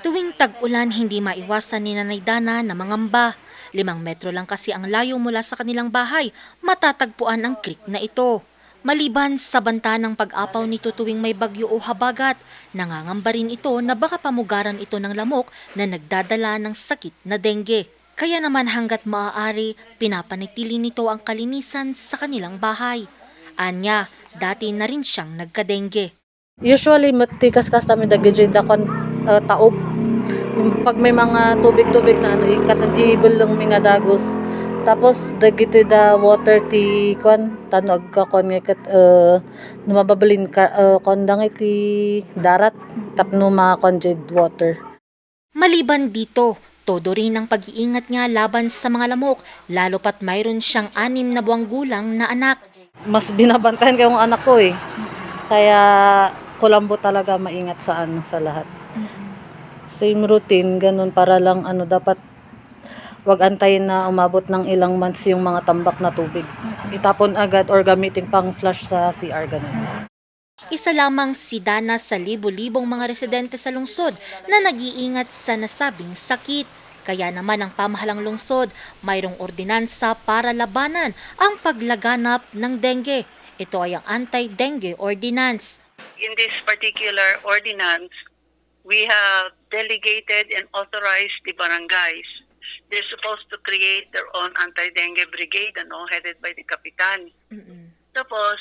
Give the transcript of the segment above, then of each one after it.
Tuwing tag-ulan, hindi maiwasan ni Nanay Dana na mangamba. Limang metro lang kasi ang layo mula sa kanilang bahay, matatagpuan ang creek na ito. Maliban sa banta ng pag-apaw nito tuwing may bagyo o habagat, nangangamba rin ito na baka pamugaran ito ng lamok na nagdadala ng sakit na dengue. Kaya naman hanggat maaari, pinapanitili nito ang kalinisan sa kanilang bahay. Anya, dati na rin siyang nagka-dengue. Usually, matikas kami dagijid akon uh, taob. Yung Pag may mga tubig-tubig na ano, ikat ibel lang mga dagos. Tapos, dagito da water ti kon tanog ka kon nga kat uh, numababalin ka uh, kon dang iti darat tapno mga conjed water. Maliban dito, todo rin ang pag-iingat niya laban sa mga lamok, lalo pat mayroon siyang anim na buwang gulang na anak. Mas binabantayan ko yung anak ko eh. Kaya kulambo talaga maingat sa ano sa lahat. Same routine, ganun para lang ano dapat wag antayin na umabot ng ilang months yung mga tambak na tubig. Itapon agad or gamitin pang flush sa CR ganun. Isa lamang si Dana sa libo-libong mga residente sa lungsod na nag-iingat sa nasabing sakit. Kaya naman ang pamahalang lungsod, mayroong ordinansa para labanan ang paglaganap ng dengue. Ito ay ang Anti-Dengue Ordinance. in this particular ordinance, we have delegated and authorized the barangays. They're supposed to create their own anti-dengue brigade, ano, headed by the kapitan. Tapos,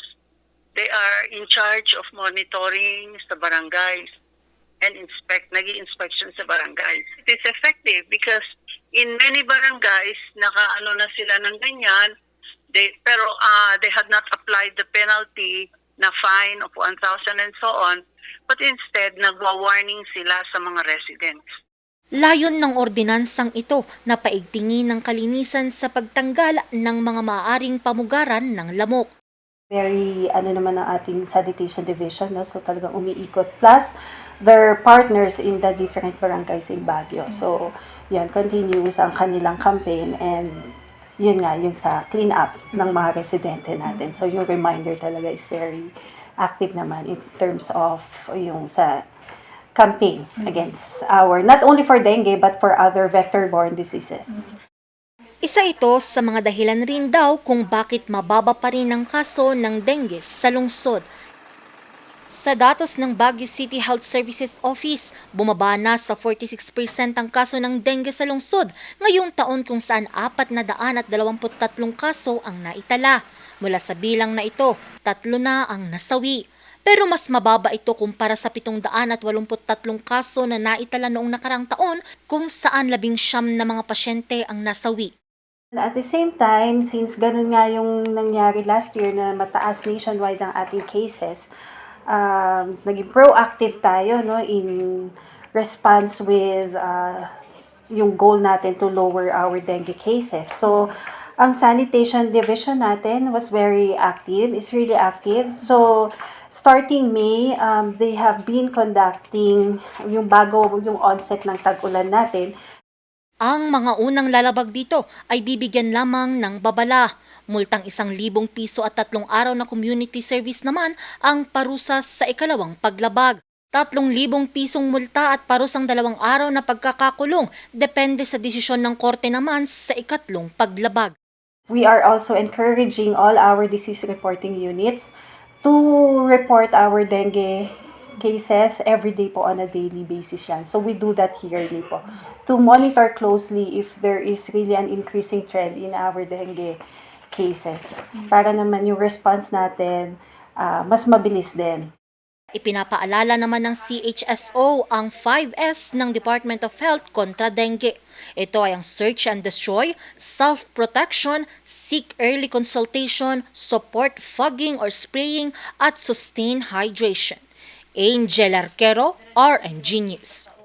they are in charge of monitoring sa barangays and inspect, nag inspection sa barangays. It is effective because in many barangays, naka-ano na sila ng ganyan, they, pero uh, they had not applied the penalty na fine of 1,000 and so on, but instead, nagwa-warning sila sa mga residents. Layon ng ordinansang ito na paigtingin ng kalinisan sa pagtanggal ng mga maaaring pamugaran ng lamok. very ano naman ang ating sanitation division no so talagang umiikot plus their partners in the different barangays in Baguio so yan continuous ang kanilang campaign and yun nga yung sa clean up ng mga residente natin so yung reminder talaga is very active naman in terms of yung sa campaign against our not only for dengue but for other vector-borne diseases. Isa ito sa mga dahilan rin daw kung bakit mababa pa rin ang kaso ng dengue sa lungsod. Sa datos ng Baguio City Health Services Office, bumaba na sa 46% ang kaso ng dengue sa lungsod ngayong taon kung saan 423 kaso ang naitala. Mula sa bilang na ito, tatlo na ang nasawi. Pero mas mababa ito kumpara sa 783 kaso na naitala noong nakarang taon kung saan labing siyam na mga pasyente ang nasawi. At the same time, since ganun nga yung nangyari last year na mataas nationwide ang ating cases, um, naging proactive tayo no, in response with uh, yung goal natin to lower our dengue cases. So, ang sanitation division natin was very active, is really active. So, starting May, um, they have been conducting yung bago yung onset ng tag-ulan natin, Ang mga unang lalabag dito ay bibigyan lamang ng babala. Multang isang libong piso at tatlong araw na community service naman ang parusa sa ikalawang paglabag. Tatlong libong pisong multa at parusang dalawang araw na pagkakakulong depende sa desisyon ng korte naman sa ikatlong paglabag. We are also encouraging all our disease reporting units to report our dengue cases every day po on a daily basis yan. So we do that yearly po to monitor closely if there is really an increasing trend in our dengue cases. Para naman yung response natin ah, mas mabilis din. Ipinapaalala naman ng CHSO ang 5S ng Department of Health kontra dengue. Ito ay ang search and destroy, self-protection, seek early consultation, support fogging or spraying, at sustain hydration. Angel Arquero, RNG News.